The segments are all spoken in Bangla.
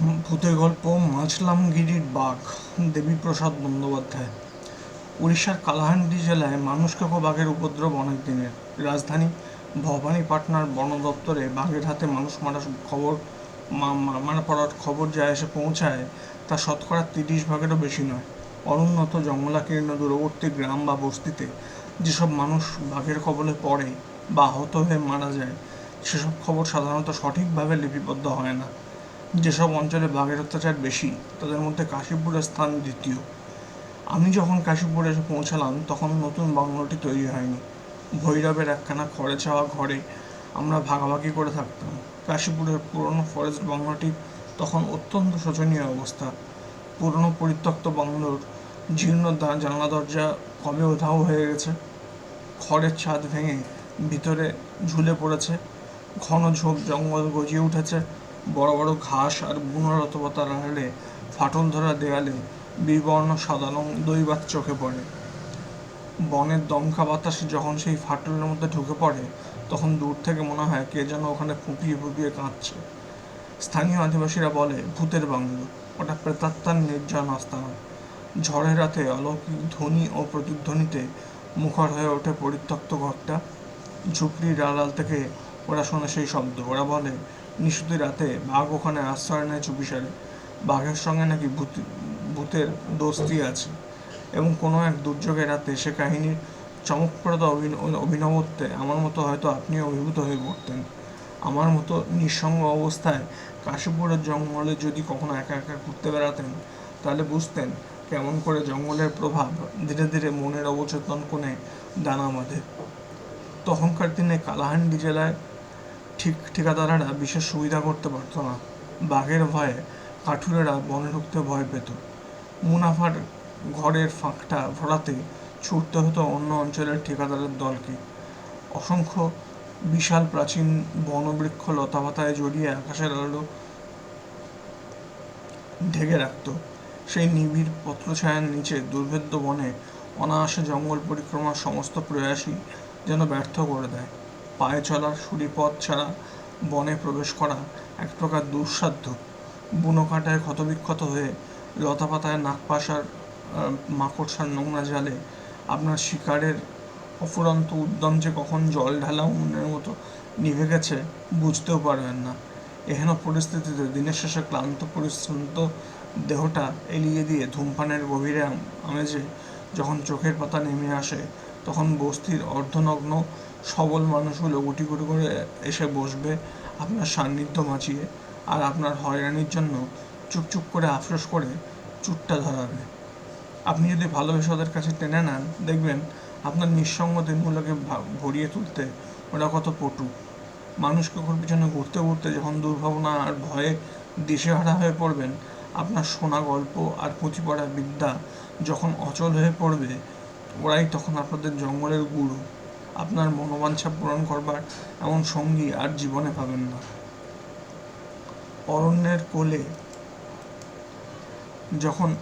ভূতের গল্প মাছলামগিরির বাঘ, দেবীপ্রসাদ বন্দ্যোপাধ্যায়। উড়িষ্যার কালাহান্ডি জেলায় মানুষকাকো বাঘের উপদ্রব অনেক দিনের। রাজধানী ভবানীপাটনার বন দপ্তরে বাঘের হাতে মানুষ মারার খবর মারা পড়ার খবর যা এসে পৌঁছায়, তা শতকরা তিরিশ ভাগেরও বেশি নয়। অনুন্নত জঙ্গলাকীর্ণ দূরবর্তী গ্রাম বা বস্তিতে যেসব মানুষ বাঘের কবলে পড়ে বা আহত হয়ে মারা যায়, সেসব খবর সাধারণত সঠিকভাবে লিপিবদ্ধ হয় না। যেসব অঞ্চলে বাঘের অত্যাচার বেশি, তাদের মধ্যে কাশীপুরের স্থান দ্বিতীয়। আমি যখন কাশীপুরে এসে পৌঁছালাম, তখন নতুন বাংলোটি তৈরি হয়নি। ভৈরবের একখানা খড়ে চাওয়া ঘরে আমরা ভাগাভাগি করে থাকতাম। কাশীপুরের পুরনো ফরেস্ট বাংলোটি তখন অত্যন্ত শোচনীয় অবস্থা। পুরনো পরিত্যক্ত বাংলোর জীর্ণ জানলা দরজা কবে উধাও হয়ে গেছে? খড়ের ছাদ ভেঙে ভিতরে ঝুলে পড়েছে। ঘন ঝোপ জঙ্গল গজিয়ে উঠেছে। বড় বড় ঘাস আর লতাপাতার আড়ালে ফাটল ধরা দেয়ালে বিবর্ণ সাদা রং দৈবাত চোখে পড়ে। বনের দমকা বাতাস যখন সেই ফাটলের মধ্যে ঢুকে পড়ে, তখন দূর থেকে মনে হয় কে যেন ওখানে ফুঁপিয়ে ফুঁপিয়ে কাঁদছে। স্থানীয় আদিবাসীরা বলে, ভূতের বাংলো। ওটা প্রেতাত্মার নির্জন আস্তানা। ঝড়ের রাতে অলৌকিক ধ্বনি ও প্রতিধ্বনিতে মুখর হয়ে ওঠে পরিত্যক্ত ঘরটা। ঝুপড়ির আড়াল থেকে ওরা শোনে সেই শব্দ। ওরা বলে নিশুতি রাতে বাঘ ওখানে আশ্রয় নেয় চুপিসারে বাঘের সঙ্গে নাকি ভূত ভূতের দোস্তি আছে এবং কোনো এক দুর্যোগের রাতে সে কাহিনীর চমকপ্রদ অভিন- অভিনবত্বে আমার মতো হয়তো আপনিও অভিভূত হয়ে পড়তেন। আমার মতো নিঃসঙ্গ অবস্থায় কাশীপুরের জঙ্গলে যদি কখনো একা একা ঘুরতে বেড়াতেন, তাহলে বুঝতেন কেমন করে জঙ্গলের প্রভাব ধীরে ধীরে মনের অবচেতন কোণে দানা বাঁধে। তখনকার দিনে কালাহান্ডি জেলায় ঠিক ঠিকাদারেরা বিশেষ সুবিধা করতে পারতো না। বাঘের ভয়ে কাঠুরেরা বনে ঢুকতে ভয় পেত। মুনাফার ঘরের ফাঁকটা ভরাতে ছুটতে হতো অন্য অঞ্চলের ঠিকাদারের দলকে। অসংখ্য বিশাল প্রাচীন বনবৃক্ষ লতাপাতায় জড়িয়ে আকাশের আলো ঢেকে রাখত। সেই নিবিড় পত্রছায়ার নিচে দুর্ভেদ্য বনে অনায়াসে জঙ্গল পরিক্রমার সমস্ত প্রয়াসই যেন ব্যর্থ করে দেয়। পায়ে চলার সুরিপথ ছাড়া বনে প্রবেশ করা এক প্রকার দুঃসাধ্য। বুনো কাঁটায় ক্ষতবিক্ষত হয়ে লতাপাতায় নাগপাশার আহ, মাকড়সার নোংরা জালে আপনার শিকারের অফুরন্ত উদ্যম যে কখন জল ঢালা উনুনের মতো নিভে গেছে বুঝতেও পারবেন না। এহেন পরিস্থিতিতে দিনের শেষে ক্লান্ত পরিশ্রান্ত দেহটা এলিয়ে দিয়ে ধূমপানের গভীরে আম- আমেজে যখন চোখের পাতা নেমে আসে তখন বস্তির অর্ধনগ্ন সবল মানুষগুলো গুটি গুটি করে এসে বসবে আপনার সান্নিধ্য বাঁচিয়ে আর আপনার হয়রানির জন্য চুপচুপ করে আফসোস করে চুটটা ধরাবে আপনি যদি ভালোবেসে ওদের কাছে টেনে নেন, দেখবেন আপনার নিঃসঙ্গ দিনগুলোকে ভরিয়ে তুলতে ওরা কত পটু। মানুষ কুকুর পিছনে ঘুরতে ঘুরতে যখন দুর্ভাবনা আর ভয়ে দিশেহারা হয়ে পড়বেন, আপনার শোনা গল্প আর পুঁথি পড়া বিদ্যা যখন অচল হয়ে পড়বে, ওরাই তখন আপনাদের জঙ্গলের গুরু। আপনার মনোবাঞ্ছা পূরণ করবার এমন সঙ্গী আর জীবনে পাবেন না। অরণ্যের কোলে যখন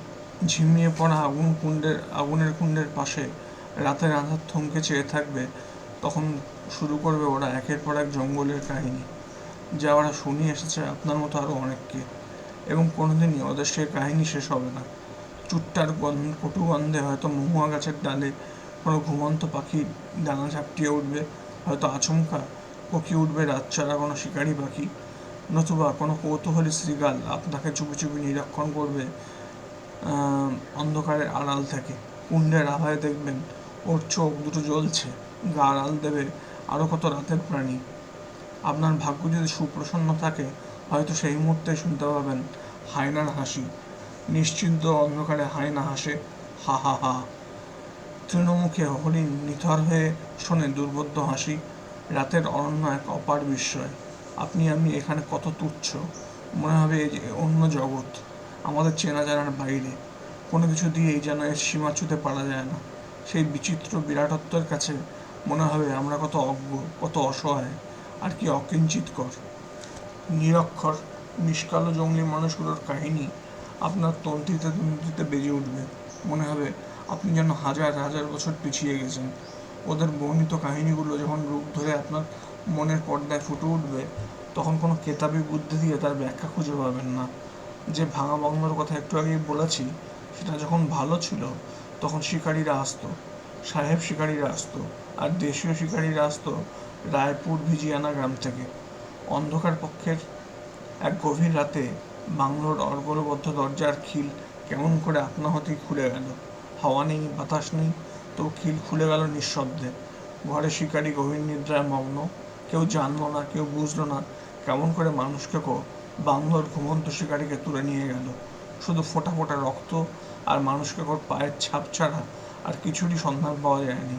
ঝিমিয়ে পড়া আগুন কুণ্ডের, আগুনের কুণ্ডের পাশে রাতের আঁধার থমকে চেয়ে থাকবে, তখন শুরু করবে ওরা একের পর এক জঙ্গলের কাহিনী, যা ওরা শুনিয়ে এসেছে আপনার মতো আরও অনেককে, এবং কোনোদিনই ওদের সেই কাহিনী শেষ হবে না। চুট্টার গন্ধ, কটু গন্ধে হয়তো মহুয়া গাছের ডালে কোনো ঘুমন্ত পাখি ডানা ঝাপটিয়ে উঠবে, হয়তো আচমকা পকি উঠবে রাতচারা কোনো শিকারি পাখি, নতুবা কোনো কৌতূহলী শ্রীগাল আপনাকে চুপি চুপি নিরীক্ষণ করবে অন্ধকারের আড়াল থেকে। কুণ্ডের আভায় দেখবেন, ওর চোখ দুটো জ্বলছে, গা আড়াল দেবে আরও কত রাতের প্রাণী। আপনার ভাগ্য যদি সুপ্রসন্ন থাকে, হয়তো সেই মুহূর্তে শুনতে পাবেন হায়নার হাসি। নিশ্চিন্ত অন্ধকারে হায়না হাসে, হা হা হা। তৃণমুখে হরিণ নিথর হয়ে শোনে দুর্বোধ্য হাসি। রাতের অরণ্য এক অপার বিস্ময়। আপনি, আমি এখানে কত তুচ্ছ? মনে হবে এই যে অন্য জগৎ, আমাদের চেনা জানার বাইরে। কোনো কিছু দিয়েই যেন এর সীমা ছুঁতে পারা যায় না। সেই বিচিত্র বিরাটত্বের কাছে মনে হবে আমরা কত অজ্ঞ, কত অসহায়, আর কি অকিঞ্চিতকর। নিরক্ষর, নিষ্কালো জঙ্গলি মানুষগুলোর কাহিনী আপনার তন্ত্রিতে তন্ত্রিতে বেজে উঠবে। মনে হবে আপনি যেন হাজার হাজার বছর পিছিয়ে গেছেন। ওদের বর্ণিত কাহিনীগুলো যখন রূপ ধরে আপনার মনের পর্দায় ফুটে উঠবে, তখন কোনো কেতাবি বুদ্ধি দিয়ে তার ব্যাখ্যা খুঁজে পাবেন না। যে ভাঙা বাংলোর কথা একটু আগেই বলেছি, সেটা যখন ভালো ছিল, তখন শিকারীরা আসতো, সাহেব শিকারীরা আসতো, আর দেশীয় শিকারীরা আসতো রায়পুর ভিজিয়ানা গ্রাম থেকে। অন্ধকার পক্ষের এক গভীর রাতে বাংলোর অর্গলবদ্ধ দরজার খিল কেমন করে আপনা হতেই খুলে গেল। হাওয়া নেই, বাতাস নেই, তো খিল খুলে গেল নিঃশব্দে। ঘরে শিকারী গভীর নিদ্রায় মগ্ন। কেউ জানলো না, কেউ বুঝলো না, কেমন করে মানুষকে বাংলোর ঘুমন্ত শিকারীকে তুলে নিয়ে গেল। শুধু ফোটা ফোটা রক্ত আর মানুষকে কর পায়ের ছাপ ছাড়া আর কিছুরই সন্ধান পাওয়া যায়নি।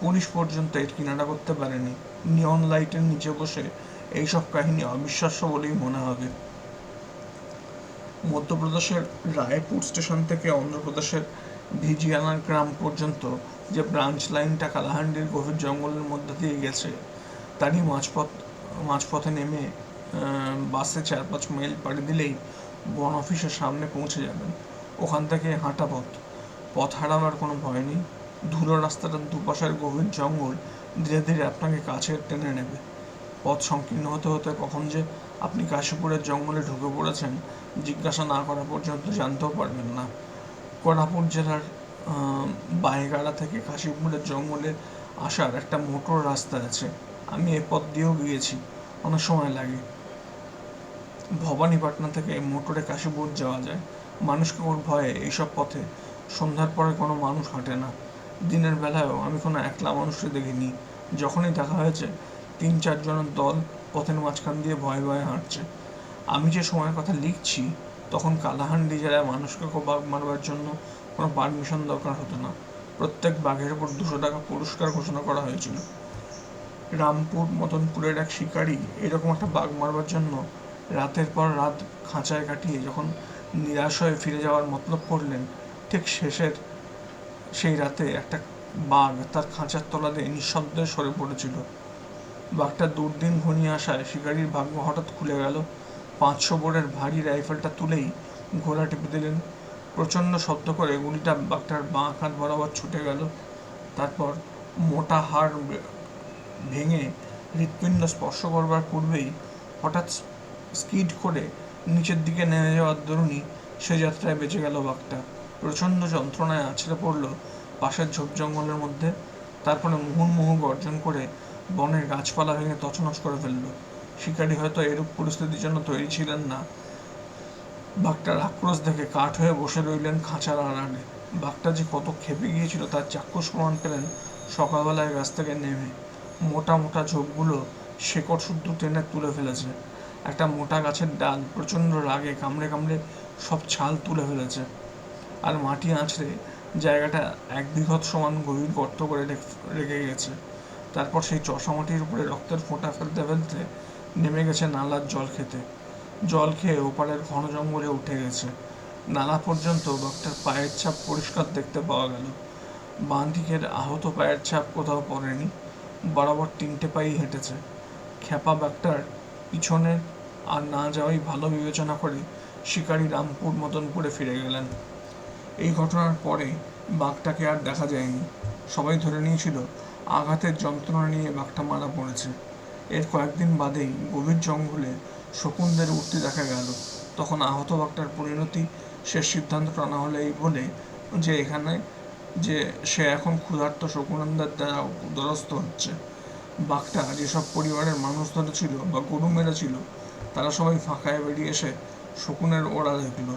পুলিশ পর্যন্ত এর কিনারা করতে পারেনি। নিয়ন লাইটের নিচে বসে এইসব কাহিনী অবিশ্বাস্য বলেই মনে হবে। মধ্যপ্রদেশের রায়পুর স্টেশন থেকে অন্ধ্রপ্রদেশের ভিজিয়ানা গ্রাম পর্যন্ত যে ব্রাঞ্চ লাইনটা কালাহান্ডির গভীর জঙ্গলের মধ্যে দিয়ে গেছে, তারই মাঝপথ, মাঝপথে নেমে বাসে চার পাঁচ মাইল পাড়ি দিলেই বন অফিসের সামনে পৌঁছে যাবেন। ওখান থেকে হাঁটা পথ। পথ হারাবার কোনো ভয় নেই। ধুলো রাস্তাটার দুপাশের গভীর জঙ্গল ধীরে ধীরে আপনাকে কাছে টেনে নেবে। পথ সংকীর্ণ হতে হতে কখন যে আপনি কাশীপুরের জঙ্গলে ঢুকে পড়েছেন, জিজ্ঞাসা না করা পর্যন্ত জানতেও পারবেন না। কোরাপুর জেলার বাইগাড়া থেকে কাশীপুরের জঙ্গলে আসার একটা মোটর রাস্তা আছে। আমি এ পথ দিয়েও গিয়েছি, অনেক সময় লাগে। ভবানীপাটনা থেকে মোটরে কাশীপুর যাওয়া যায়। মানুষকে ওর ভয়ে এইসব পথে সন্ধ্যার পরে কোনো মানুষ হাঁটে না। দিনের বেলায়ও আমি কোনো একলা মানুষকে দেখিনি। যখনই দেখা হয়েছে তিন চারজনের দল পথের মাঝখান দিয়ে ভয়ে ভয়ে হাঁটছে। আমি যে সময়ের কথা লিখছি তখন কালাহান্ডি জেলায় মানুষকে বাঘ মারবার জন্য কোনো পারমিশন দরকার হতো না। প্রত্যেক বাঘের উপর দুশো টাকা পুরস্কার ঘোষণা করা হয়েছিল। রামপুর মদনপুরের এক শিকারী এরকম একটা বাঘ মারবার জন্য রাতের পর রাত খাঁচায় কাটিয়ে যখন নিরাশ হয়ে ফিরে যাওয়ার মতলব করলেন, ঠিক শেষের সেই রাতে একটা বাঘ তার খাঁচার তলা দিয়ে নিঃশব্দে সরে পড়েছিল। বাঘটা দুর্দিন ঘনিয়ে আসায় শিকারীর ভাগ্য হঠাৎ খুলে গেল। পাঁচশো বোরের ভারী রাইফেলটা তুলেই ঘোড়া টিপে দিলেন। প্রচণ্ড শব্দ করে গুলিটা বাঘটার বাঁ কাঁধ বরাবর ছুটে গেল। তারপর মোটা হাড় ভেঙে হৃৎপিণ্ড স্পর্শ করবার পূর্বেই হঠাৎ স্কিড করে নিচের দিকে নেমে যাওয়ার দরুনই সে যাত্রায় বেঁচে গেল বাঘটা। প্রচণ্ড যন্ত্রণায় আছড়ে পড়ল পাশের ঝোপ জঙ্গলের মধ্যে। তারপরে মুহুর্মুহু গর্জন করে বনের গাছপালা ভেঙে তছনছ করে ফেলল। শিকারী হয়তো এরূপ পরিস্থিতির জন্য তৈরি ছিলেন না। বাঘটার আক্রোশ দেখে কাঠ হয়ে বসে রইলেন খাঁচার আড়ালে। বাঘটা যে কত খেপে গিয়েছিল তার চাক্ষুষ প্রমাণ পেলেন সকালবেলায় গাছ থেকে নেমে। মোটা মোটা ঝোপগুলো শেকড় শুদ্ধ টেনে তুলে ফেলেছে। একটা মোটা গাছের ডাল প্রচণ্ড রাগে কামড়ে কামড়ে সব ছাল তুলে ফেলেছে। আর মাটি আঁচড়ে জায়গাটা এক বিঘত সমান গভীর গর্ত করে রেখ- গেছে। তারপর সেই চষা মাটির উপরে রক্তের ফোঁটা ফেলতে ফেলতে নেমে গেছে নালার জল খেতে। জল খেয়ে ওপারের ঘন জঙ্গলে উঠে গেছে। নালা পর্যন্ত বাঘটার পায়ের ছাপ পরিষ্কার দেখতে পাওয়া গেল। বাঁ দিকের আহত পায়ের ছাপ কোথাও পড়েনি। বরাবর তিনটে পায়েই হেঁটেছে। খ্যাপা বাঘটার পিছনে আর না যাওয়াই ভালো বিবেচনা করে শিকারী রামপুর মদনপুরে ফিরে গেলেন। এই ঘটনার পরে বাঘটাকে আর দেখা যায়নি। সবাই ধরে নিয়েছিল, আঘাতের যন্ত্রণা নিয়ে বাঘটা মারা পড়েছে। এর কয়েকদিন বাদেই গভীর জঙ্গলে শকুনদের উঠতে দেখা গেল। তখন আহত বাঘটার পরিণতি শেষ সিদ্ধান্ত আনা হলে এই বলে যে এখানে যে সে এখন ক্ষুধার্ত শকুনন্দার দ্বারা উদরস্ত হচ্ছে। বাঘটা যেসব পরিবারের মানুষ ধরেছিল বা গরু মেরেছিল, তারা সবাই ফাঁকায় বেরিয়ে এসে শকুনের ওড়া দেখল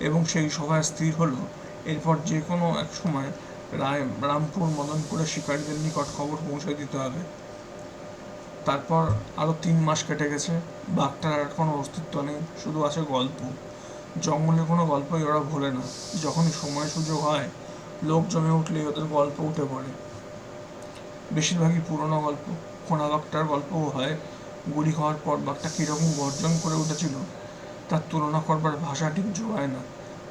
এবং সেই সভায় স্থির হলো। এরপর যে কোনো এক সময় রায় রামপুর মদনপুরের শিকারীদের নিকট খবর পৌঁছে দিতে হবে। তারপর আরও তিন মাস কেটে গেছে। বাঘটার আর কোনো অস্তিত্ব নেই, শুধু আছে গল্প। জঙ্গলে কোনো গল্পই ওরা ভোলে না। যখনই সময় সুযোগ হয়, লোক জমে উঠলেই ওদের গল্প উঠে পড়ে। বেশিরভাগই পুরনো গল্প খোনা বাঘটার গল্পও হয়। গুলি খাওয়ার পর বাঘটা কীরকম গর্জন করে উঠেছিল, তার তুলনা করবার ভাষা ঠিক জোগায় না।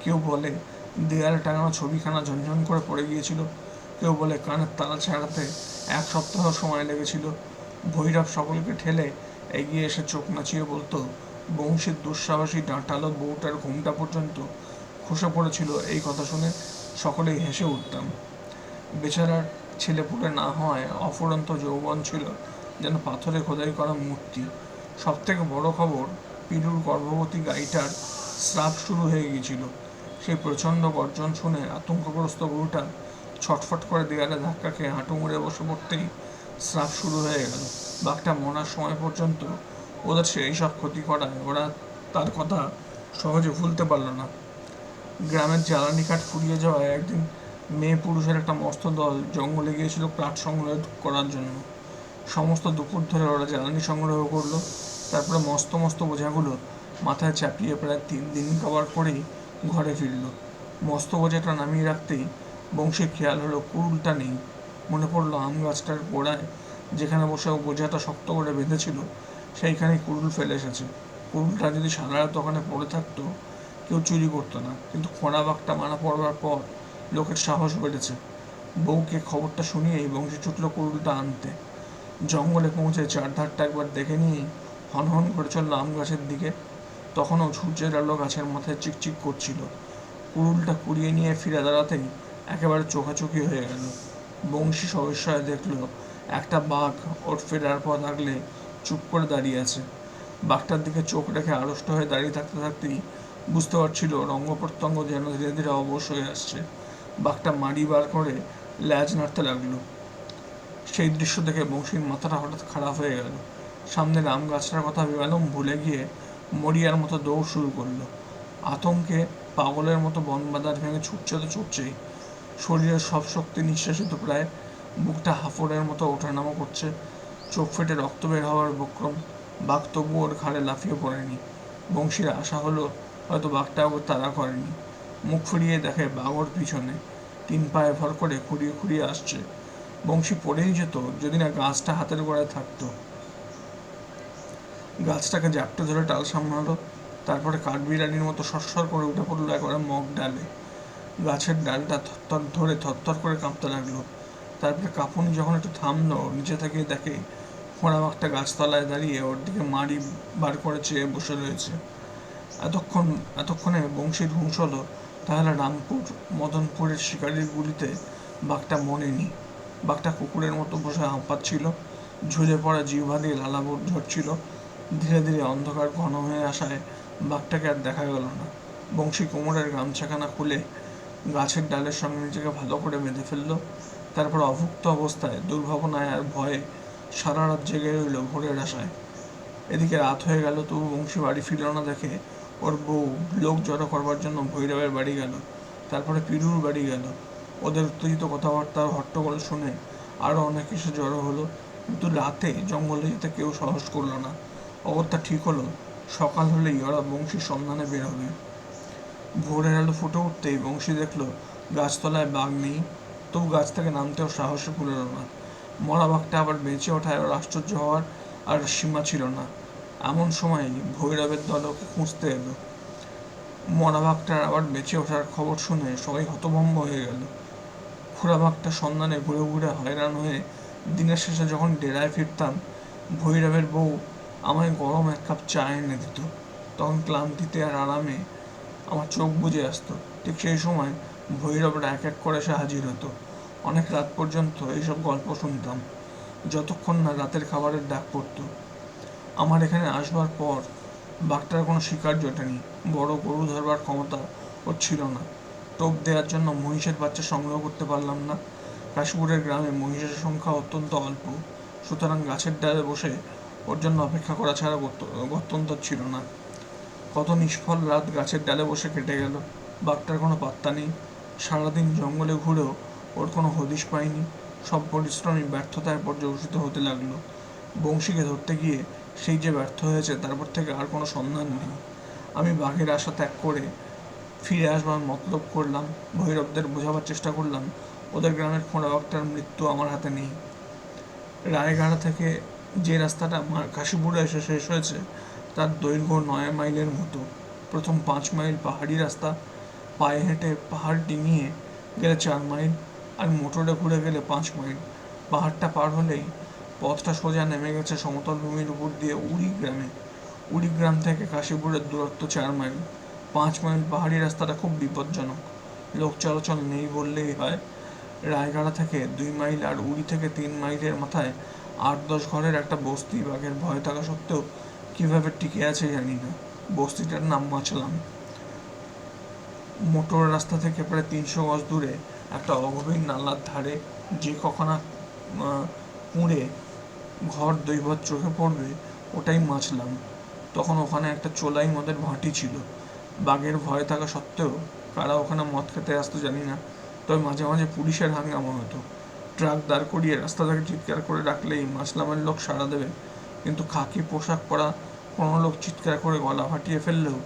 কেউ বলে, দেয়ালে টাঙানো ছবিখানা ঝনঝন করে পড়ে গিয়েছিল। কেউ বলে, কানের তালা ছাড়াতে এক সপ্তাহ সময় লেগেছিল। ভৈরব সকলকে ঠেলে এগিয়ে এসে চোখ নাচিয়ে বলতো, বংশীর দুঃসাহসী ডাঁটালো বউটার ঘুমটা পর্যন্ত খসে পড়েছিল এই কথা শুনে সকলেই হেসে উঠতাম। বেচারার ছেলেপুলে না হওয়ায় অফুরন্ত যৌবন ছিল যেন পাথরে খোদাই করা মূর্তি। সব থেকে বড় খবর পিরুর গর্ভবতী গাইটার স্রাব শুরু হয়ে গিয়েছিল। সেই প্রচণ্ড গর্জন শুনে আতঙ্কগ্রস্ত গরুটা ছটফট করে দেয়ালে ধাক্কা খেয়ে হাঁটু মুড়ে বসে পড়তেই স্রাব শুরু হয়ে গেল। বাঘটা মরার সময় পর্যন্ত ওদের সেই সব ক্ষতি করায়। ওরা তার কথা সহজে ভুলতে পারল না। গ্রামের জ্বালানি কাঠ ফুরিয়ে যাওয়ায় একদিন মেয়ে পুরুষের একটা মস্ত দল জঙ্গলে গিয়েছিল কাঠ সংগ্রহ করার জন্য। সমস্ত দুপুর ধরে ওরা জ্বালানি সংগ্রহ করল। তারপরে মস্ত মস্ত বোঝাগুলো মাথায় চাপিয়ে প্রায় তিন দিন কভার করেই ঘরে ফিরল। মস্ত বোঝাটা নামিয়ে রাখতেই বংশীর খেয়াল হলো কুড়ুলটা নেই। মনে পড়ল আম গাছটার গোড়ায় যেখানে বসে ও বোঝাটা শক্ত করে বেঁধেছিল, সেইখানেই কুড়ুল ফেলে এসেছে। কুড়ুলটা যদি সারা রাত ওখানে পড়ে থাকতো, কেউ চুরি করতো না। কিন্তু খোঁড়া বাঘটা মারা পড়বার পর লোকের সাহস বেড়েছে। বউকে খবরটা শুনিয়েই বংশী ছুটলো কুড়ুলটা আনতে। জঙ্গলে পৌঁছে চারধারটা একবার দেখে নিয়েই হনহন করে চলল আম গাছের দিকে। তখনও সূর্যের আলো গাছের মাথায় চিকচিক করছিল। কুড়ুলটা কুড়িয়ে নিয়ে ফিরে দাঁড়াতেই একেবারে চোখাচোখি হয়ে গেল। বংশী সবিস্ময়ে দেখল, একটা বাঘ ওর ফেরার পথ আগলে চুপ করে দাঁড়িয়ে আছে। বাঘটার দিকে চোখ রেখে আড়ষ্ট হয়ে দাঁড়িয়ে থাকতে থাকতেই বুঝতে পারছিল রঙ্গ প্রত্যঙ্গ যেন ধীরে ধীরে অবশ হয়ে আসছে। বাঘটা মাড়ি বার করে ল্যাজ নাড়তে লাগল। সেই দৃশ্য দেখে বংশীর মাথাটা হঠাৎ খারাপ হয়ে গেল। সামনে আম গাছটার কথা বেমালুম ভুলে গিয়ে মরিয়ার মতো দৌড় শুরু করল। আতঙ্কে পাগলের মতো বনবাদার ভেঙে ছুটছে তো ছুটছেই। শরীরের সব শক্তি নিঃশ্বাসিত প্রায় বুকটা হাফড়ের মতো ওঠানামা করছে। চোখ ফেটে রক্ত বের হওয়ার বক্রম বাঘ তবু ওর ঘাড়ে লাফিয়ে পড়েনি। বংশীর আশা হলো হয়তো বাঘটা ওর তাড়া করেনি। মুখ ফিরিয়ে দেখে বাঘ ওর পিছনে। তিন পায়ে ভর করে খুঁড়িয়ে খুঁড়িয়ে আসছে। বংশী পড়েই যেত যদি না গাছটা হাতের গোড়ায় থাকতো। গাছটাকে জাপটে ধরে টাল সামলালো। তারপরে কাঠবিড়ালির মতো সরসর করে উঠে পড়ল একবারে মগ ডালে গাছের ডালটা থরথর ধরে থরথর করে কাঁপতে লাগল। তারপরে কাঁপুনি যখন একটু থামলো, নিচে থেকে দেখে ফোঁড়া বাঘটা গাছতলায় দাঁড়িয়ে ওর দিকে মাড়ি বার করে চেয়ে বসে রয়েছে। এতক্ষণ, এতক্ষণে বংশীর হুঁশ হলো, তাহলে রামপুর মদনপুরের শিকারির গুলিতে বাঘটা মনেনি বাঘটা কুকুরের মতো বসে হাঁপাচ্ছিল ঝুলে পড়া জিহ্বা দিয়ে লালাবুট ঝরছিল ধীরে ধীরে অন্ধকার ঘন হয়ে আসায় বাঘটাকে আর দেখা গেল না। বংশী কোমরের গামছাখানা খুলে গাছের ডালের সঙ্গে নিজেকে ভালো করে বেঁধে ফেলল। তারপর অভুক্ত অবস্থায়, দুর্ভাবনায় আর ভয়ে সারা রাত জেগে রইল ভোরের আশায়। এদিকে রাত হয়ে গেল, তবু বংশী বাড়ি ফিরল না দেখে ওর বউ লোক জড়ো করবার জন্য ভৈরবের বাড়ি গেল। তারপরে পিরুর বাড়ি গেল। ওদের উত্তেজিত কথাবার্তা হট্টগোল শুনে আরও অনেক কিছু জড়ো হলো, কিন্তু রাতে জঙ্গলে যেতে কেউ সাহস করল না। অগত্যা ঠিক হলো, সকাল হলেই ওরা বংশীর সন্ধানে বের হবে। ভোরের আলো ফুটে উঠতেই বংশী দেখল, গাছতলায় বাঘ নেই, তবু গাছ থেকে নামতেও সাহসে কুলল না। মরা বাঘটা আবার বেঁচে ওঠায় ওর আশ্চর্য হওয়ার আর সীমা ছিল না। এমন সময় ভৈরবের দল ওকে খুঁজতে এলো। মরা বাঘটার আবার বেঁচে ওঠার খবর শুনে সবাই হতভম্ব হয়ে গেল। খুড়া বাঘটার সন্ধানে ঘুরে ঘুরে হয়রান হয়ে দিনের শেষে যখন ডেরায় ফিরতাম, ভৈরবের বউ আমায় গরম এক কাপ চা এনে দিত। তখন ক্লান্তিতে আর আরামে আমার চোখ বুজে আসতো। ঠিক সেই সময় ভৈরবরা এক এক করে এসে হাজির হতো। অনেক রাত পর্যন্ত এইসব গল্প শুনতাম। যতক্ষণ না রাতের খাবারের ডাক পড়তো। আমার এখানে আসবার পর বাঘটার কোনো শিকার জোটেনি। বড় গরু ধরবার ক্ষমতা ওর ছিল না। টোপ দেওয়ার জন্য মহিষের বাচ্চা সংগ্রহ করতে পারলাম না। কাশীপুরের গ্রামে মহিষের সংখ্যা অত্যন্ত অল্প। সুতরাং গাছের ডালে বসে ওর জন্য অপেক্ষা করা ছাড়া গত্যন্তর ছিল না। কত নিষ্ফল রাত গাছের ডালে বসে কেটে গেল। বাঘটার কোনো পাত্তা নেই। সারাদিন জঙ্গলে ঘুরেও ওর কোনো হদিশ পায়নি সব পরিশ্রমী ব্যর্থতায় পর্যবসিত হতে লাগল। বংশীকে ধরতে গিয়ে সেই যে ব্যর্থ হয়েছে, তারপর থেকে আর কোনো সন্ধান নেই। আমি বাঘের আশা ত্যাগ করে ফিরে আসবার মতলব করলাম, ভৈরবদের বোঝাবার চেষ্টা করলাম। ওদের গ্রামের খোঁড়া বাঘটার মৃত্যু আমার হাতে নেই। রায়গাড়া থেকে যে রাস্তাটা কাশীপুরে এসে শেষ হয়েছে তার দৈর্ঘ্য নয় মাইলের মতো। প্রথম পাঁচ মাইল পাহাড়ি রাস্তা, পায়ে হেঁটে পাহাড় ডিঙিয়ে গেলে চার মাইল আর মোটরে ঘুরে গেলে পাঁচ মাইল। পাহাড়টা পার হলেই পথটা সোজা নেমে গেছে সমতল ভূমির উপর দিয়ে উড়ি গ্রামে উড়ি গ্রাম থেকে কাশীপুরের দূরত্ব চার মাইল। পাঁচ মাইল পাহাড়ি রাস্তাটা খুব বিপজ্জনক। লোক চলাচল নেই বললেই হয়। রায়গাড়া থেকে দুই মাইল আর উড়ি থেকে তিন মাইলের মাথায় আট দশ ঘরের একটা বস্তি। বাঘের ভয় থাকা সত্ত্বেও কীভাবে টিকে আছে জানি না বস্তিটার নাম মাছলাম মোটর রাস্তা থেকে প্রায় তিনশো গজ দূরে একটা অগভীর নালার ধারে যে কখনা কুঁড়ে ঘর দৈবত চোখে পড়বে, ওটাই মাছলাম তখন ওখানে একটা চোলাই মদের ভাঁটি ছিল। বাঘের ভয় থাকা সত্ত্বেও কারা ওখানে মদ খেতে আসতো জানি না তবে মাঝে মাঝে পুলিশের হাঙ্গামা হতো। ট্রাক দাঁড় করিয়ে রাস্তা থেকে চিৎকার করে ডাকলেই মাছলামের লোক সাড়া দেবে। কিন্তু খাকি পোশাক পরা কোনো লোক চিৎকার করে গলা ফাটিয়ে ফেললেও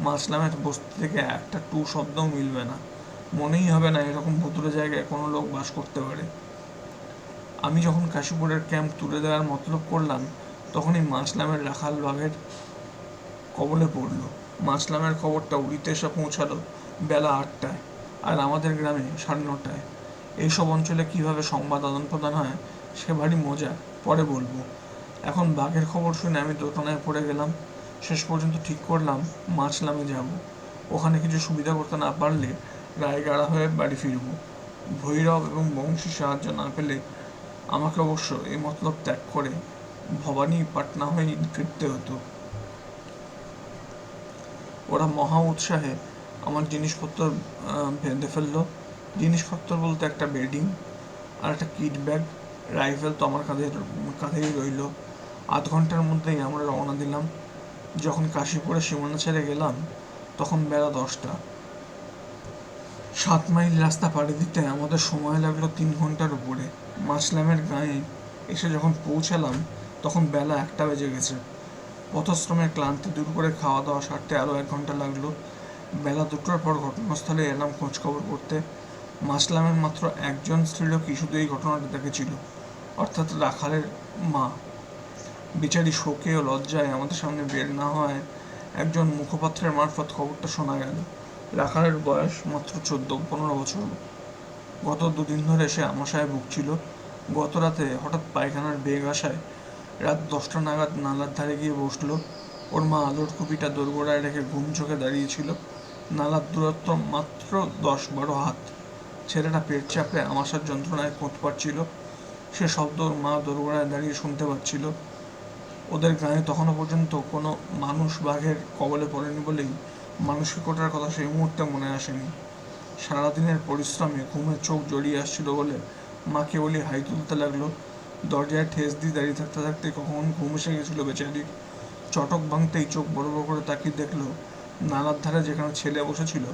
মাসলামের বস্তি থেকে একটা টু শব্দও মিলবে না। মনেই হবে না এরকম ভুতুরে জায়গায় কোনো লোক বাস করতে পারে। আমি যখন কাশীপুরের ক্যাম্প তুলে দেওয়ার মতলব করলাম, তখনই মাসলামের রাখাল বাঘের কবলে পড়ল। মাসলামের খবরটা উড়িতে এসে পৌঁছালো বেলা আটটায় আর আমাদের গ্রামে সাড়ে নটায়। এইসব অঞ্চলে কীভাবে সংবাদ আদান প্রদান হয়, সে ভারী মজা পরে বলব। এখন বাঘের খবর শুনে আমি দোকানায় পড়ে গেলাম। শেষ পর্যন্ত ঠিক করলাম, মাছলামে যাব। ওখানে কিছু সুবিধা করতে না পারলে রায়গাড়া হয়ে বাড়ি ফিরবো। ভৈরব এবং বংশী সাহায্য না পেলে আমাকে অবশ্য এই মতলব ত্যাগ করে ভবানী পাটনা হয়ে ফিরতে হতো। ওরা মহা উৎসাহে আমার জিনিসপত্র বেঁধে ফেলল। জিনিসপত্র বলতে একটা বেডিং আর একটা কিট ব্যাগ, রাইফেল তো আমার কাঁধে, কাঁধেই রইল। আধ ঘণ্টার মধ্যেই আমরা রওনা দিলাম। যখন কাশীপুরে সীমানা ছেড়ে গেলাম, তখন বেলা দশটা। সাত মাইল রাস্তা পাড়ি দিতে আমাদের সময় লাগল তিন ঘণ্টার উপরে। মাসলামের গায়ে এসে যখন পৌঁছালাম, তখন বেলা একটা বেজে গেছে। পথশ্রমের ক্লান্তি দূর করে খাওয়া দাওয়া সারতে আরও এক ঘণ্টা লাগল। বেলা দুটোর পর ঘটনাস্থলে এলাম খোঁজখবর করতে। মাসলামের মাত্র একজন স্ত্রীলোকই শুধু এই ঘটনাটা দেখেছিল? অর্থাৎ রাখালের মা। বিচারি শোকে ও লজ্জায় আমাদের সামনে বের না হয় একজন মুখপাত্রের মারফত খবরটা শোনা গেল। রাখালের বয়স মাত্র চোদ্দ, পনেরো বছর। গত দুদিন ধরে সে আমাশায় ভুগছিল। গত রাতে হঠাৎ পায়খানার বেগ আসায় রাত দশটা নাগাদ নালার ধারে গিয়ে বসল। ওর মা আলোর কুপিটা দোরগোড়ায় রেখে ঘুম চোখে দাঁড়িয়েছিল। নালার দূরত্ব মাত্র দশ বারো হাত। ছেলেটা পেট চাপড়ে আমাশার যন্ত্রণায় কোঁত পাচ্ছিল সে শব্দ ওর মা দোরগোড়ায় দাঁড়িয়ে শুনতে পাচ্ছিল। ওদের গ্রামে তখনও পর্যন্ত কোনো মানুষ বাঘের কবলে পড়েনি বলেই মানসিকতার কথা সেই মুহূর্তে মনে আসেনি। সারাদিনের পরিশ্রমে ঘুমে চোখ জড়িয়ে আসছিল বলে মা কেবলই হাই তুলতে লাগল। দরজায় ঠেস দিয়ে দাঁড়িয়ে থাকতে থাকতে কখন ঘুম এসে গেছিল বেচারির। চটক ভাঙতেই চোখ বড় বড় করে তাকিয়ে দেখল, নালার ধারে যেখানে ছেলে বসেছিল,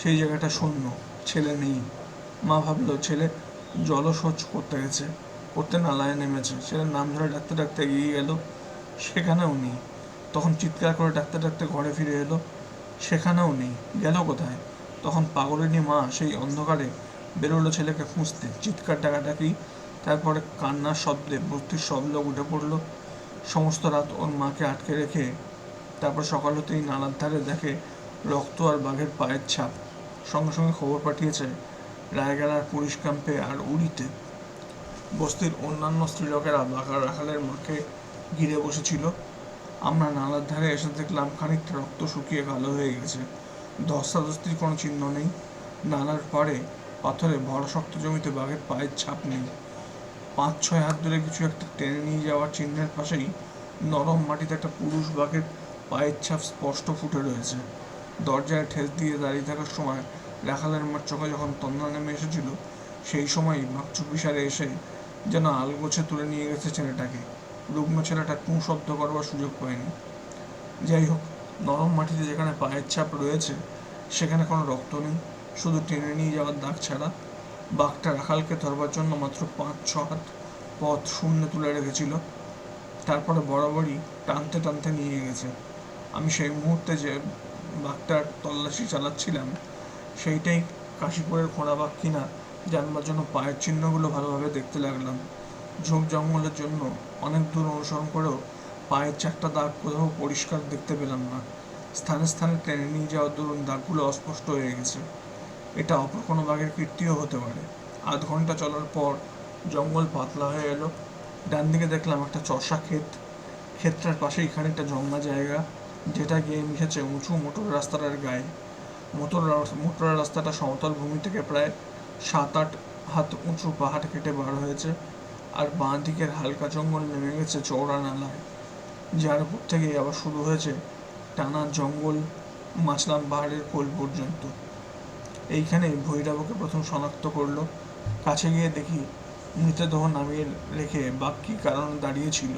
সেই জায়গাটা শূন্য, ছেলে নেই। মা ভাবলো, ছেলে জলশৌচ করতে গেছে, করতে নালায় নেমেছে। ছেলের নাম ধরে ডাকতে ডাকতে এগিয়ে গেল। সেখানেও নেই। তখন চিৎকার করে ডাকতে ডাকতে ঘরে ফিরে এলো। সেখানেও নেই। গেল কোথায়? তখন পাগলিনী মা সেই অন্ধকারে বেরোলো ছেলেকে খুঁজতে। চিৎকার, ডাকাডাকি, তারপরে কান্নার শব্দে বস্তির সব লোক উঠে পড়ল। সমস্ত রাত ওর মাকে আটকে রেখে তারপর সকাল হতেই নালার ধারে দেখে রক্ত আর বাঘের পায়ের ছাপ সঙ্গে সঙ্গে খবর পাঠিয়েছে রায়গড়ার পুলিশ ক্যাম্পে আর উড়িতে। বস্তির অন্যান্য স্ত্রীলোকেরা বাঘা রাখালের মাকে ঘিরে বসেছিল। আমরা নালার ধারে এসে দেখলাম খানিকটা রক্ত শুকিয়ে কালো হয়ে গেছে। ধস্তাধস্তির কোনো চিহ্ন নেই। নালার পাড়ে পাথরে ভরা শক্ত জমিতে বাঘের পায়ের ছাপ নেই। পাঁচ, ছয় হাত ধরে কিছু একটা টেনে নিয়ে যাওয়ার চিহ্নের পাশেই নরম মাটিতে একটা পুরুষ বাঘের পায়ের ছাপ স্পষ্ট ফুটে রয়েছে। দরজায় ঠেস দিয়ে দাঁড়িয়ে থাকার সময় রাখালের মার চোখে যখন তন্দ্রা নেমে এসেছিল, সেই সময় বাঘ চুপিসারে এসে যেন আলগোছে তুলে নিয়ে গেছে ছেলেটাকে। রুগ্ন ছেলেটা টু শব্দ করবার সুযোগ পায়নি। যাই হোক, নরম মাটিতে যেখানে পায়ের ছাপ রয়েছে, সেখানে কোনো রক্ত নেই। শুধু টেনে নিয়ে যাওয়ার দাগ ছাড়া। বাঘটা রাখালকে ধরবার জন্য মাত্র পাঁচ, ছ হাত পথ শূন্য তুলে রেখেছিল। তারপরে বরাবরই টানতে টানতে নিয়ে গেছে। আমি সেই মুহূর্তে যে বাঘটার তল্লাশি চালাচ্ছিলাম, সেইটাই কাশীপুরের খোঁড়া বাঘ কিনা জানবার জন্য পায়ের চিহ্নগুলো ভালোভাবে দেখতে লাগলাম। ঝোপ জঙ্গলের জন্য অনেক দূর অনুসরণ করেও পায়ের চারটা দাগ কোথাও পরিষ্কার দেখতে পেলাম না। স্থানে স্থানে টেনে নিয়ে যাওয়ার দরুন দাগগুলো অস্পষ্ট হয়ে গেছে। এটা অপর কোনো বাঘের কীর্তিও হতে পারে। আধ ঘণ্টা চলার পর জঙ্গল পাতলা হয়ে এলো। ডান দিকে দেখলাম একটা চষা ক্ষেত। ক্ষেতটার পাশেই খানিকটা জঙ্গা জায়গা, যেটা গিয়ে মিশেছে উঁচু মোটর রাস্তাটার গায়ে। মোটর মোটর রাস্তাটা সমতল ভূমি থেকে প্রায় সাত আট হাত উঁচু পাহাড় কেটে বার হয়েছে। আর বাঁ দিকের হালকা জঙ্গল নেমে গেছে চৌড়া নালায় যার উপর থেকেই আবার শুরু হয়েছে টানা জঙ্গল মাছলাম পাহাড়ের কোল পর্যন্ত। এইখানেই ভৈরবকে প্রথম শনাক্ত করল। কাছে গিয়ে দেখি মৃতদেহ নামিয়ে রেখে কী কারণে দাঁড়িয়েছিল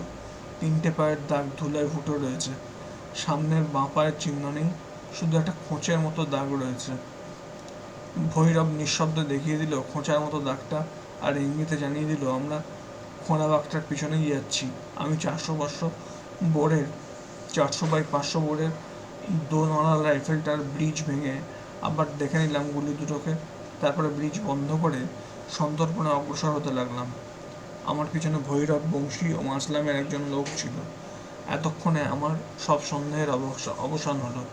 তিনটে পায়ের দাগ ধুলায় ফুটো রয়েছে। সামনের বাঁ পায়ের চিহ্ন নেই, শুধু একটা খোঁচের মতো দাগ রয়েছে। ভৈরব নিঃশব্দে দেখিয়ে দিল, খোঁচার মতো দাগটা। আর ইঙ্গিতে জানিয়ে দিল, আমরা খোঁড়া বাঘটার পিছনেই যাচ্ছি। আমি চারশো, পাঁচশো বোর্ডের চারশো বাই পাঁচশো বোর্ডের দোনওয়ালা রাইফেলটার ব্রিজ ভেঙে আবার দেখে নিলাম গুলি দুটোকে, তারপরে ব্রিজ বন্ধ করে সন্তর্পণে অগ্রসর হতে লাগলাম। আমার পিছনে ভৈরব, বংশী ও মাসলামের একজন লোক ছিল। এতক্ষণে আমার সব সন্দেহের অবস- অবসান হলো।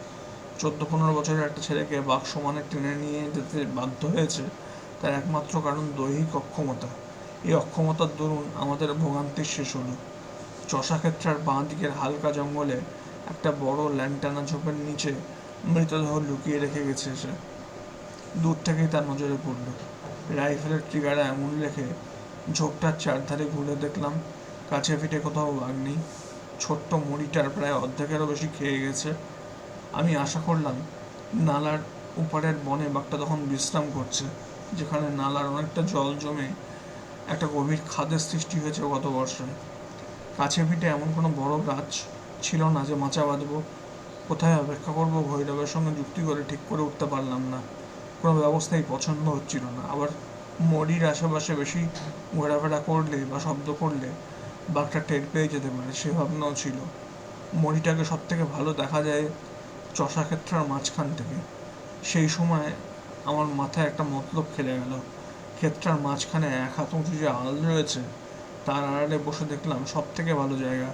চোদ্দ পনেরো বছরের একটা ছেলেকে বাঘ সমানে টেনে নিয়ে যেতে বাধ্য হয়েছে, তার একমাত্র কারণ দৈহিক অক্ষমতা। এই অক্ষমতার দরুন আমাদের ভোগান্তির শেষ হলো। চষাক্ষেত্রার বাঁ দিকের হালকা জঙ্গলে একটা বড় ল্যান্টানা ঝোপের নিচে মৃতদেহ লুকিয়ে রেখে গেছে সে। দূর থেকেই তার নজরে পড়ল। রাইফেলের ট্রিগারে এমন রেখে ঝোপটার চারধারে ঘুরে দেখলাম, কাছে পিঠে কোথাও বাঘ নেই। ছোট্ট মুড়িটার প্রায় অর্ধেকেরও বেশি খেয়ে গেছে। আমি আশা করলাম, নালার উপারের বনে বাঘটা তখন বিশ্রাম করছে, যেখানে নালার অনেকটা জল জমে একটা গভীর খাদের সৃষ্টি হয়েছে গত বর্ষায় কাছে পিঠে এমন কোনো বড় গাছ ছিল না যে মাচা বাঁধবো। কোথায় অপেক্ষা করব ভৈরবের সঙ্গে যুক্তি করে ঠিক করে উঠতে পারলাম না। কোনো ব্যবস্থাই পছন্দ হচ্ছিল না। আবার মরির আশেপাশে বেশি ঘোরাফেরা করলে বা শব্দ করলে বাঘটা টের পেয়ে যেতে পারে, সে ভাবনাও ছিল। মরিটাকে সব থেকে ভালো দেখা যায় চষা ক্ষেত্রের মাঝখান থেকে। সেই সময় আমার মাথায় একটা মতলব খেলে গেল। ক্ষেত্রার মাঝখানে এক হাত উঁচু যে আল রয়েছে, তার আড়ালে বসে দেখলাম সব থেকে ভালো জায়গা।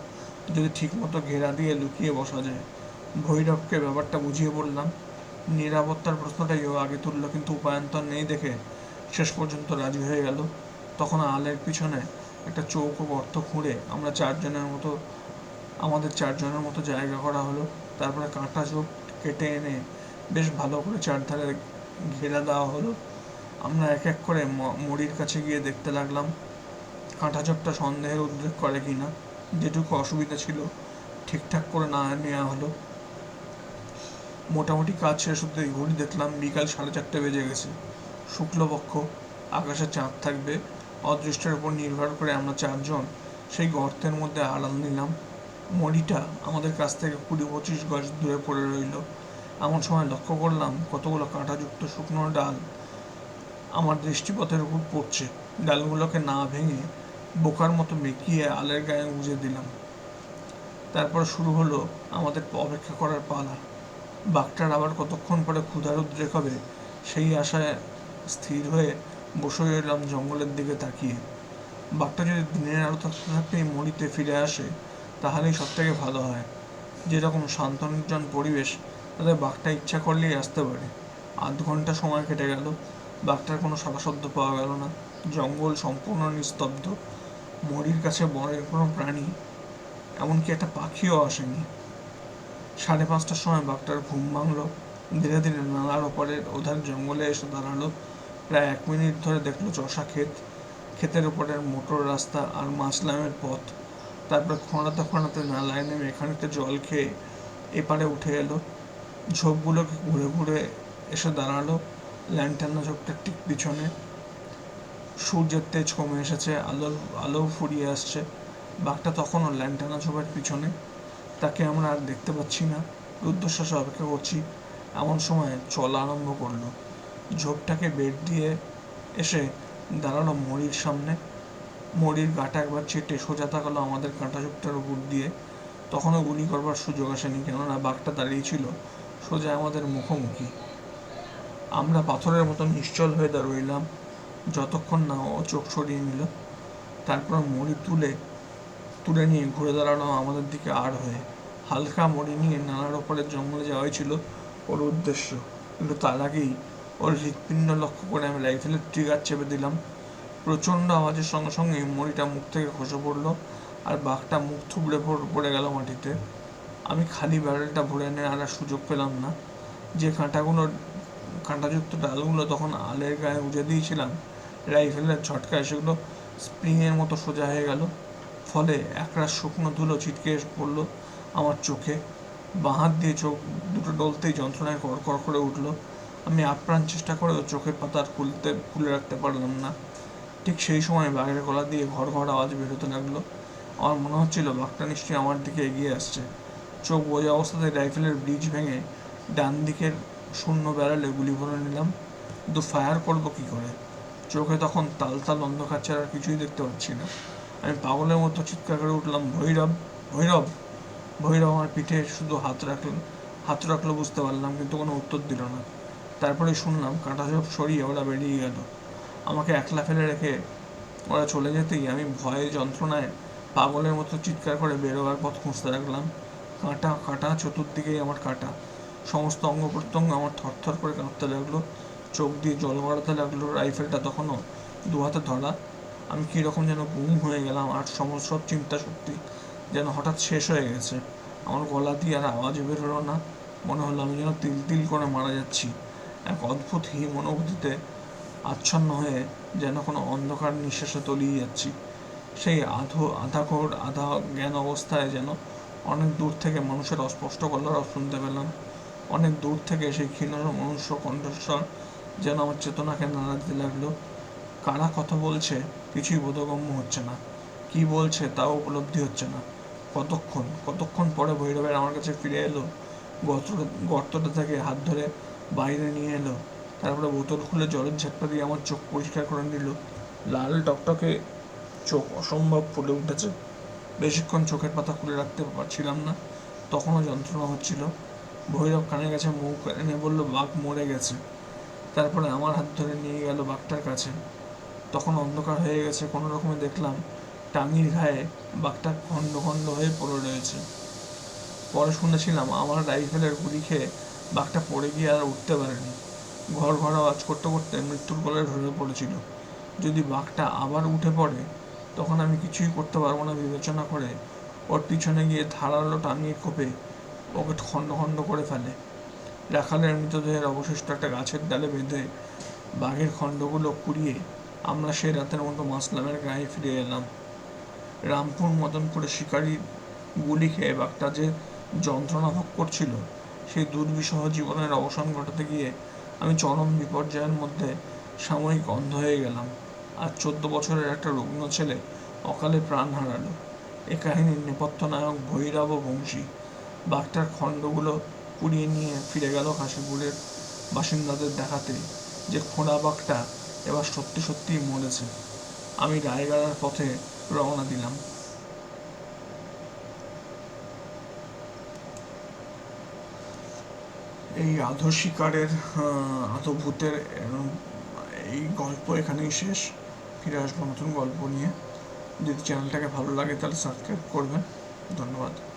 যদি ঠিকমতো ঘেরা দিয়ে লুকিয়ে বসা যায়। ভৈরবকে ব্যাপারটা বুঝিয়ে বললাম। নিরাপত্তার প্রশ্নটাই ও আগে তুললো, কিন্তু উপায়ন্তর নেই দেখে শেষ পর্যন্ত রাজি হয়ে গেল। তখন আলের পিছনে একটা চৌকো গর্ত খুঁড়ে আমরা চারজনের মতো, আমাদের চারজনের মতো জায়গা করা হলো। তারপরে কাঁটা চোখ কেটে এনে বেশ ভালো করে চারধারে ঘেরা দেওয়া হলো। আমরা এক এক করে ম- মরির কাছে গিয়ে দেখতে লাগলাম কাঁটা চোখটা সন্দেহের উদ্রেক করে কিনা, যেটুকু অসুবিধা ছিল, ঠিকঠাক করে না নেওয়া হলো। মোটামুটি কাজ শেষ হতে ঘড়ি দেখলাম বিকাল সাড়ে চারটে বেজে গেছে। শুক্লপক্ষ, আকাশে চাঁদ থাকবে, অদৃষ্টের উপর নির্ভর করে আমরা চারজন, সেই গর্তের মধ্যে আড়াল নিলাম। মরিটা আমাদের কাছ থেকে কুড়ি পঁচিশ গজ দূরে পড়ে রইল। এমন সময় লক্ষ্য করলাম কতগুলো কাঁটাযুক্ত শুকনো ডাল আমার দৃষ্টিপথের উপর পড়ছে। ডালগুলোকে না ভেঙে বোকার মতো মেকিয়ে আলের গায়ে গুঁজে দিলাম। তারপর শুরু হলো আমাদের অপেক্ষা করার পালা। বাঘটার আবার কতক্ষণ পরে ক্ষুধার উদ্রেক হবে, সেই আশায় স্থির হয়ে বসে রইলাম জঙ্গলের দিকে তাকিয়ে। বাঘটা যদি দিনের আলো থাকতে থাকতেই মরিতে ফিরে আসে, তাহলেই সব থেকে ভালো হয়। যেরকম শান্ত নির্জন পরিবেশ, তাতে বাঘটা ইচ্ছা করলেই আসতে পারে। আধ ঘণ্টা সময় কেটে গেল বাঘটার কোনো সারা শব্দ পাওয়া গেল না। জঙ্গল সম্পূর্ণ নিস্তব্ধ। মরির কাছে বনের কোনো প্রাণী, এমনকি একটা পাখিও আসেনি। সাড়ে পাঁচটার সময় বাঘটার ঘুম ভাঙলো। ধীরে ধীরে নালার ওপরের ওধার জঙ্গলে এসে দাঁড়াল। প্রায় এক মিনিট ধরে দেখল চষা ক্ষেত। ক্ষেতের ওপরের মোটর রাস্তা আর মাছলামের পথ। তারপর খোঁড়াতে খোঁড়াতে নালায় নেমে খানিকটা জল খেয়ে এপারে উঠে এলো। ঝোপগুলোকে ঘুরে ঘুরে এসে দাঁড়াল। ল্যান্টার্না ঝোপটার ঠিক পিছনে। সূর্যের তেজ কমে এসেছে, আলো আলো ফুরিয়ে আসছে। বাঘটা তখনও ল্যান্টানা ঝোপের পিছনে। তাকে আমরা আর দেখতে পাচ্ছি না। রুদ্ধশ্বাসে অপেক্ষা করছি এমন সময় চলা আরম্ভ করল। ঝোপটাকে বেড দিয়ে এসে দাঁড়াল মরির সামনে। মরির গাটা একবার চেটে সোজা তাকালো আমাদের কাঁটা ঝোপটার উপর দিয়ে। তখনও গুলি করবার সুযোগ আসেনি, কেননা বাঘটা দাঁড়িয়ে ছিল সোজা আমাদের মুখোমুখি। আমরা পাথরের মতো নিশ্চল হয়ে দাঁড়াইলাম, যতক্ষণ না ও চোখ সরিয়ে নিল। তারপর মরি তুলে তুলে নিয়ে ঘুরে দাঁড়ানো আমাদের দিকে আর হয়ে, হালকা মরি নিয়ে নানার ওপরের জঙ্গলে যাওয়াই ছিল ওর উদ্দেশ্য। কিন্তু তার আগেই ওর হৃৎপিণ্ড লক্ষ্য করে আমি রাইফেলের ট্রিগার চেপে দিলাম। প্রচণ্ড আওয়াজের সঙ্গে সঙ্গে মরিটা মুখ থেকে খসে পড়ল আর বাঘটা মুখ থুবড়ে পড়- গেল মাটিতে। আমি খালি ব্যারেলটা ভরে নেওয়ার সুযোগ পেলাম না। যে কাঁটাগুলো কাঁটাযুক্ত ডালগুলো তখন আলের গায়ে উজে দিয়েছিলাম। রাইফেলের ঝটকায় সেগুলো স্প্রিংয়ের মতো সোজা হয়ে গেল। ফলে একরাশ শুকনো ধুলো ছিটকে পড়ল আমার চোখে। বাঁ হাত দিয়ে চোখ দুটো ডলতেই যন্ত্রণায় কড়কড় করে উঠল। আমি আপ্রাণ চেষ্টা করেও চোখের পাতা খুলতে, খুলে রাখতে পারলাম না। ঠিক সেই সময় বাঘের গলা দিয়ে ঘর ঘর আওয়াজ বেরোতে লাগল। আমার মনে হচ্ছিল বাঘটা নিশ্চয়ই আমার দিকে এগিয়ে আসছে। চোখ বোঝা অবস্থাতে রাইফেলের ব্রিজ ভেঙে ডান দিকের শূন্য ব্যারেলে গুলি ভরে নিলাম। কিন্তু ফায়ার করব কি করে? চোখে তখন তাল তাল অন্ধকার ছাড়া কিছুই দেখতে পাচ্ছি না। আমি পাগলের মতো চিৎকার করে উঠলাম, ভৈরব ভৈরব! ভৈরব আমার পিঠে শুধু হাত রাখলেন। হাত রাখল বুঝতে পারলাম, কিন্তু কোনো উত্তর দিল না। তারপরে শুনলাম কাঁটা সব সরিয়ে ওরা বেরিয়ে গেল। আমাকে একলা ফেলে রেখে ওরা চলে যেতেই আমি ভয়ে যন্ত্রণায় পাগলের মতো চিৎকার করে বেরোবার পথ খুঁজতে লাগলাম। কাঁটা কাঁটা, চতুর্দিকেই আমার কাঁটা। সমস্ত অঙ্গ প্রত্যঙ্গ আমার থরথর করে কাঁপতে লাগল। চোখ দিয়ে জল গড়াতে লাগল রাইফেলটা তখনও দু হাতে ধরা। আমি কীরকম যেন গুম হয়ে গেলাম, আর সমস্ত চিন্তা শক্তি যেন হঠাৎ শেষ হয়ে গেছে। আমার গলা দিয়ে আর আওয়াজ বের হলো না। মনে হলো আমি যেন তিল তিল করে মারা যাচ্ছি। এক অদ্ভুত হিম অনুভূতিতে আচ্ছন্ন হয়ে যেন কোনো অন্ধকার নিঃশ্বাসে তলিয়ে যাচ্ছি। সেই আধো, আধা ঘোর, আধা জ্ঞান অবস্থায় যেন অনেক দূর থেকে মানুষের অস্পষ্ট কলরব শুনতে পেলাম। অনেক দূর থেকে সেই ক্ষীণ মনুষ্য কণ্ঠস্বর যেন আমার চেতনাকে নাড়া দিতে লাগল। কারা কথা বলছে? কিছুই বোধগম্য হচ্ছে না। কি বলছে তাও উপলব্ধি হচ্ছে না। কতক্ষণ? কতক্ষণ পরে ভৈরবের আমার কাছে ফিরে এলো? গর্ত, গর্তটা থেকে হাত ধরে বাইরে নিয়ে এলো। তারপরে বোতল খুলে জলের ঝাপটা দিয়ে আমার চোখ পরিষ্কার করে নিল। লাল টকটকে চোখ অসম্ভব ফুলে উঠেছে। বেশিক্ষণ চোখের পাতা খুলে রাখতে পারছিলাম না। তখনও যন্ত্রণা হচ্ছিল। ভৈরব কানে গেছে মুখ এনে বলল, বাঘ মরে গেছে। তারপরে আমার হাত ধরে নিয়ে গেল বাঘটার কাছে। তখন অন্ধকার হয়ে গেছে, কোনো রকমে দেখলাম টাঙির ঘায়ে বাঘটা খণ্ড খণ্ড হয়ে পড়ে রয়েছে। পরে শুনেছিলাম আমার রাইফেলের গুলি খেয়ে বাঘটা পড়ে গিয়ে আর উঠতে পারেনি। ঘর ঘর আওয়াজ করতে করতে মৃত্যুর কোলে ঢলে পড়েছিল। যদি বাঘটা আবার উঠে পড়ে, তখন আমি কিছুই করতে পারব না বিবেচনা করে। ওর পিছনে গিয়ে ধারালো টাঙিয়ে কোপে ওকে খণ্ড খণ্ড করে ফেলে। রাখালের মৃতদেহের অবশিষ্ট একটা গাছের ডালে বেঁধে বাঘের খণ্ডগুলো কুড়িয়ে আমরা সেই রাতের মতো মাসলামের গায়ে ফিরে এলাম। রামপুর মদনপুরে শিকারির গুলি খেয়ে বাঘটা যে যন্ত্রণা ভোগ করছিল, সেই দুর্বিষহ জীবনের অবসান ঘটাতে গিয়ে আমি চরম বিপর্যয়ের মধ্যে সাময়িক অন্ধ হয়ে গেলাম আর চোদ্দ বছরের একটা রুগ্ন ছেলে অকালে প্রাণ হারালো। এ কাহিনীর নেপথ্য নায়ক ভৈরব বংশী বাঘটার খণ্ডগুলো কুড়িয়ে নিয়ে ফিরে গেল কাশীপুরের বাসিন্দাদের দেখাতে, যে খোঁড়া বাঘটা এবার সত্যি সত্যিই মরেছে। আমি রায়গড়ার পথে রওনা দিলাম। এই আধো শিকারের আধো ভূতের এই গল্প এখানেই শেষ। ফিরে আসব নতুন গল্প নিয়ে। যদি চ্যানেলটাকে ভালো লাগে তাহলে সাবস্ক্রাইব করবেন। ধন্যবাদ।